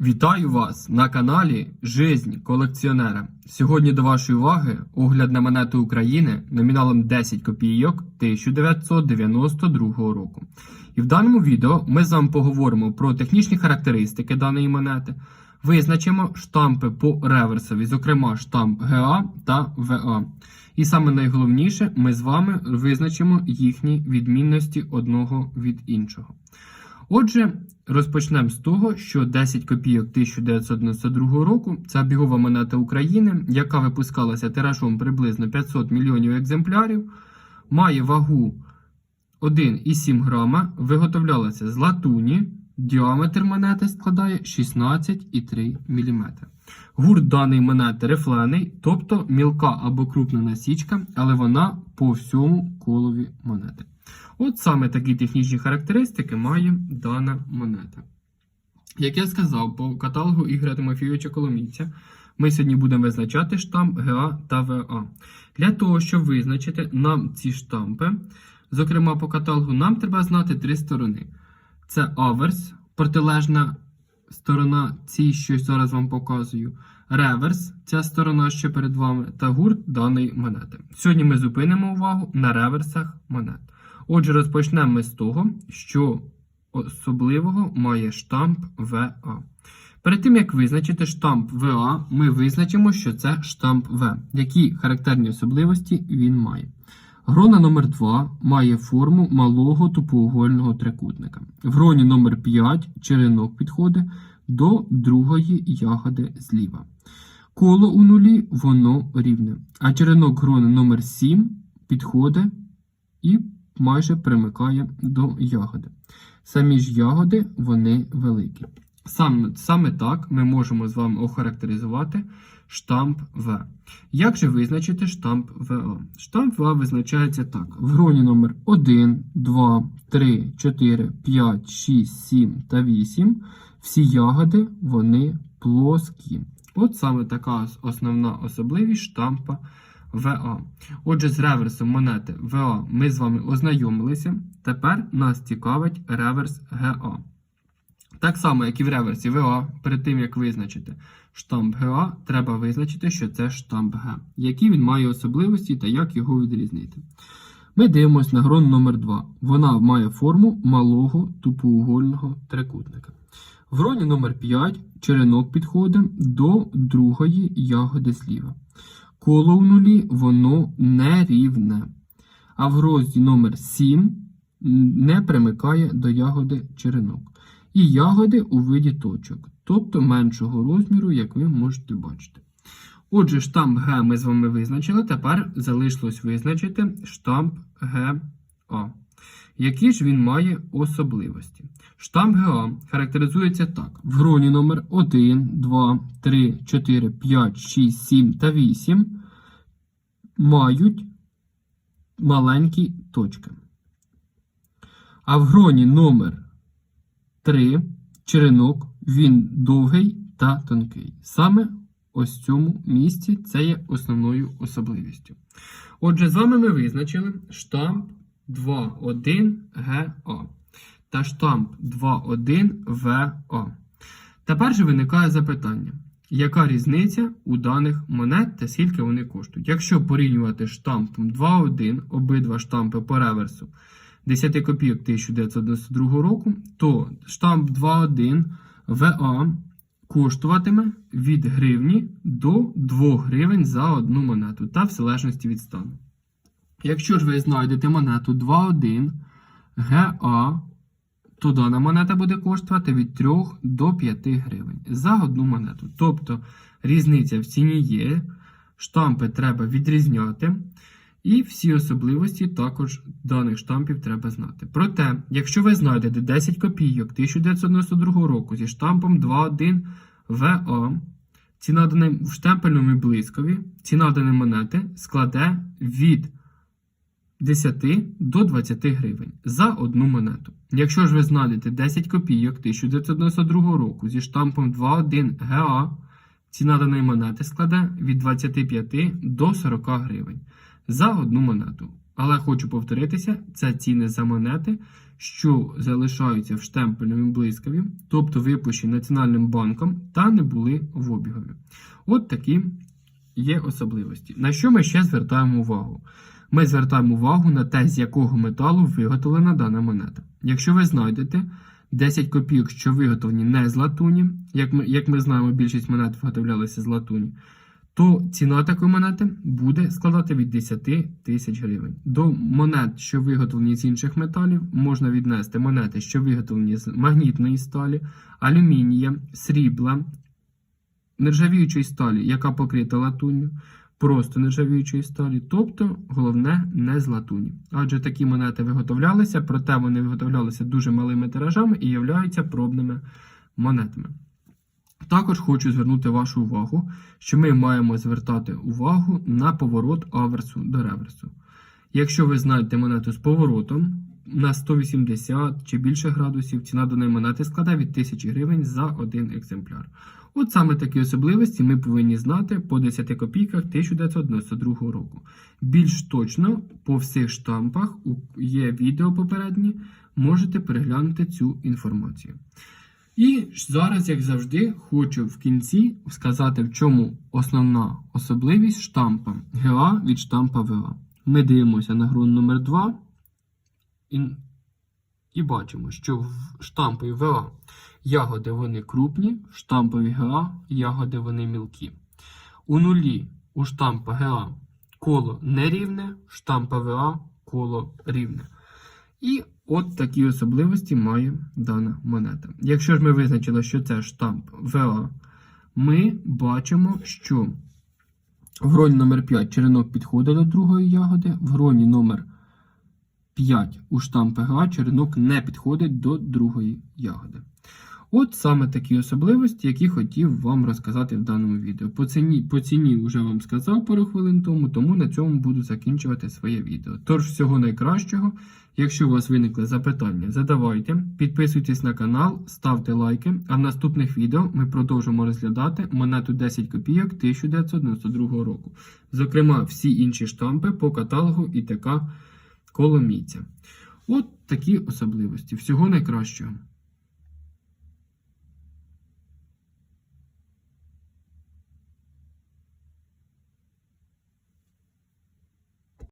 Вітаю вас на каналі Жизнь колекціонера. Сьогодні до вашої уваги огляд на монету України номіналом 10 копійок 1992 року. І в даному відео ми з вами поговоримо про технічні характеристики даної монети, визначимо штампи по реверсові, зокрема штамп ГА та ВА. І саме найголовніше, ми з вами визначимо їхні відмінності одного від іншого. Отже, розпочнемо з того, що 10 копійок 1992 року це бігова монета України, яка випускалася тиражом приблизно 500 мільйонів екземплярів, має вагу 1,7 грама, виготовлялася з латуні, діаметр монети складає 16,3 мм. Гурт даної монети рифлений, тобто мілка або крупна насічка, але вона по всьому колові монети. От саме такі технічні характеристики має дана монета. Як я сказав, по каталогу Ігоря Тимофійовича Коломійця ми сьогодні будемо визначати штамп ГА та ВА. Для того, щоб визначити нам ці штампи, зокрема по каталогу, нам треба знати три сторони: це аверс, протилежна сторона цій, що зараз вам показую, реверс, ця сторона, що перед вами, та гурт даної монети. Сьогодні ми зупинимо увагу на реверсах монет. Отже, розпочнемо ми з того, що особливого має штамп ВА. Перед тим, як визначити штамп ВА, ми визначимо, що це штамп В. Які характерні особливості він має. Грона номер 2 має форму малого тупоугольного трикутника. В гроні номер 5 черенок підходить до другої ягоди зліва. Коло у нулі воно рівне, а черенок грони номер 7 підходить і майже примикає до ягоди. Самі ж ягоди вони великі. Саме, саме так ми можемо з вами охарактеризувати штамп В. Як же визначити штамп ВА? Штамп ВА визначається так: в гроні номер 1, 2, 3, 4, 5, 6, 7 та 8. Всі ягоди вони плоскі. От саме така основна особливість штампа ВА. Отже, з реверсом монети ВА ми з вами ознайомилися. Тепер нас цікавить реверс ГА. Так само, як і в реверсі ВА, перед тим як визначити штамп ГА, треба визначити, що це штамп Г, які він має особливості та як його відрізнити. Ми дивимося на грон номер 2 Вона має форму малого тупоугольного трикутника. В гроні номер 5 черенок підходить до другої ягоди зліва. Коло в нулі воно не рівне. А в грозді номер 7 не примикає до ягоди черенок. І ягоди у виді точок, тобто меншого розміру, як ви можете бачити. Отже, штамп Г ми з вами визначили. Тепер залишилось визначити штамп ГА. Які ж він має особливості? Штамп ГА характеризується так: в гроні номер 1, 2, 3, 4, 5, 6, 7 та 8 мають маленькі точки. А в гроні номер 3 черенок він довгий та тонкий. Саме ось в цьому місці це є основною особливістю. Отже, з вами ми визначили штамп 2.1 ГА та штамп 2.1 ВА. Тепер же виникає запитання, яка різниця у даних монет та скільки вони коштують? Якщо порівнювати штампом 2.1, обидва штампи по реверсу 10 копійок 1992 року, то штамп 2.1 ВА коштуватиме від гривні до 2 гривень за одну монету та в залежності від стану. Якщо ж ви знайдете монету 2.1 ГА, то дана монета буде коштувати від 3 до 5 гривень за одну монету. Тобто різниця в ціні є, штампи треба відрізняти, і всі особливості також даних штампів треба знати. Проте, якщо ви знайдете 10 копійок 1992 року зі штампом 2.1 ВА, ціна даної в штемпельному блискові, ціна даної монети складе від 10 до 20 гривень за одну монету. Якщо ж ви знайдете 10 копійок 1992 року зі штампом 2.1 ГА, ціна даної монети складе від 25 до 40 гривень за одну монету. Але хочу повторитися, це ціни за монети, що залишаються в штемпельному блискаві, тобто випущені Національним банком та не були в обігові. От такі є особливості. На що ми ще звертаємо увагу? Ми звертаємо увагу на те, з якого металу виготовлена дана монета. Якщо ви знайдете 10 копійок, що виготовлені не з латуні, як ми, як ми знаємо, більшість монет виготовлялися з латуні, то ціна такої монети буде складати від 10 тисяч гривень. До монет, що виготовлені з інших металів, можна віднести монети, що виготовлені з магнітної сталі, алюмінія, срібла, нержавіючої сталі, яка покрита латунню, просто нержавіючої сталі, тобто головне не з латуні. Адже такі монети виготовлялися, проте вони виготовлялися дуже малими тиражами і являються пробними монетами. Також хочу звернути вашу увагу, що ми маємо звертати увагу на поворот аверсу до реверсу. Якщо ви знаєте монету з поворотом на 180 чи більше градусів, ціна даної монети складає від 1000 гривень за один екземпляр. От саме такі особливості ми повинні знати по 10 копійках 1992 року. Більш точно по всіх штампах є відео попередні, можете переглянути цю інформацію. І зараз, як завжди, хочу в кінці сказати, в чому основна особливість штампа ГА від штампа ВА. Ми дивимося на гру номер 2 і, бачимо, що в штампові ВА ягоди вони крупні, в штампові ГА ягоди вони мілкі. У нулі у штампа ГА коло нерівне, в штампа ВА коло рівне. І от такі особливості має дана монета. Якщо ж ми визначили, що це штамп ВА, ми бачимо, що в гроні номер 5 черенок підходить до другої ягоди, в гроні номер 5 у штампі ГА черенок не підходить до другої ягоди. От саме такі особливості, які хотів вам розказати в даному відео. По ціні, по ціні вже вам сказав пару хвилин тому, тому на цьому буду закінчувати своє відео. Тож всього найкращого. Якщо у вас виникли запитання, задавайте, підписуйтесь на канал, ставте лайки, а в наступних відео ми продовжимо розглядати монету 10 копійок 1992 року. Зокрема, всі інші штампи по каталогу ІТК Коломійця. От такі особливості. Всього найкращого.